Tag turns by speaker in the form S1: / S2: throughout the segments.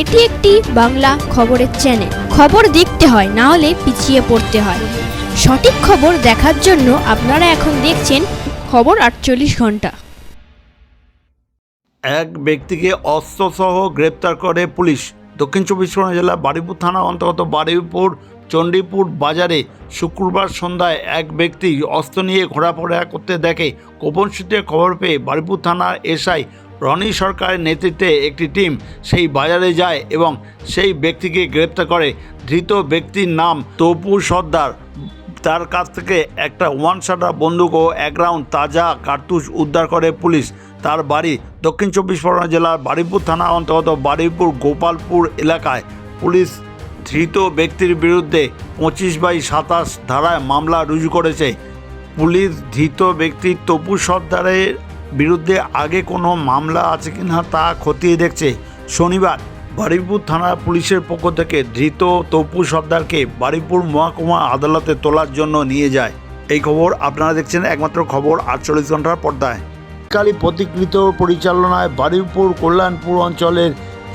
S1: এটি একটি বাংলা খবরের চ্যানেল খবর দেখতে হয়, না হলে পিছিয়ে পড়তে হয়। সঠিক খবর দেখার জন্য আপনারা এখন দেখছেন খবর আটচল্লিশ ঘণ্টা।
S2: এক ব্যক্তিকে অস্ত্রসহ গ্রেপ্তার করে পুলিশ। দক্ষিণ চব্বিশ পরগনা জেলা বারুইপুর থানা অন্তর্গত বারুইপুর চণ্ডীপুর বাজারে শুক্রবার সন্ধ্যায় এক ব্যক্তি অস্ত্র নিয়ে ঘোরাফেরা করতে দেখে। গোপন সূত্রে খবর পেয়ে বারুইপুর থানার এসআই রনি সরকারের নেতৃত্বে একটি টিম সেই বাজারে যায় এবং সেই ব্যক্তিকে গ্রেপ্তার করে। ধৃত ব্যক্তির নাম তপু সর্দার। তার কাছ থেকে একটা ওয়ান শাটার বন্দুক ও এক রাউন্ড তাজা কার্তুজ উদ্ধার করে পুলিশ। তার বাড়ি দক্ষিণ চব্বিশ পরগনা জেলার বারুইপুর থানা অন্তর্গত বারুইপুর গোপালপুর এলাকায়। পুলিশ ধৃত ব্যক্তির বিরুদ্ধে পঁচিশ বাই সাতাশ ধারায় মামলা রুজু করেছে। পুলিশ ধৃত ব্যক্তি তপু সর্দারের বিরুদ্ধে আগে কোনো মামলা আছে কি না তা খতিয়ে দেখছে শনিবার বারিপুর থানা পুলিশের পক্ষ থেকে ধৃত তপু সর্দারকে বারিপুর মহকুমা আদালতে তোলার জন্য নিয়ে যায়। এই খবর আপনারা দেখছেন একমাত্র খবর আটচল্লিশ ঘণ্টার পর্দায়। কালী প্রতিকৃত পরিচালনায় বারিপুর কল্যাণপুর অঞ্চলের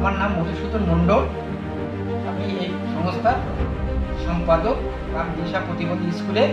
S3: আমার নাম মধুসূদন মণ্ডল। আমি এই সংস্থার সম্পাদক রাম দিশা প্রতিবন্ধী স্কুলে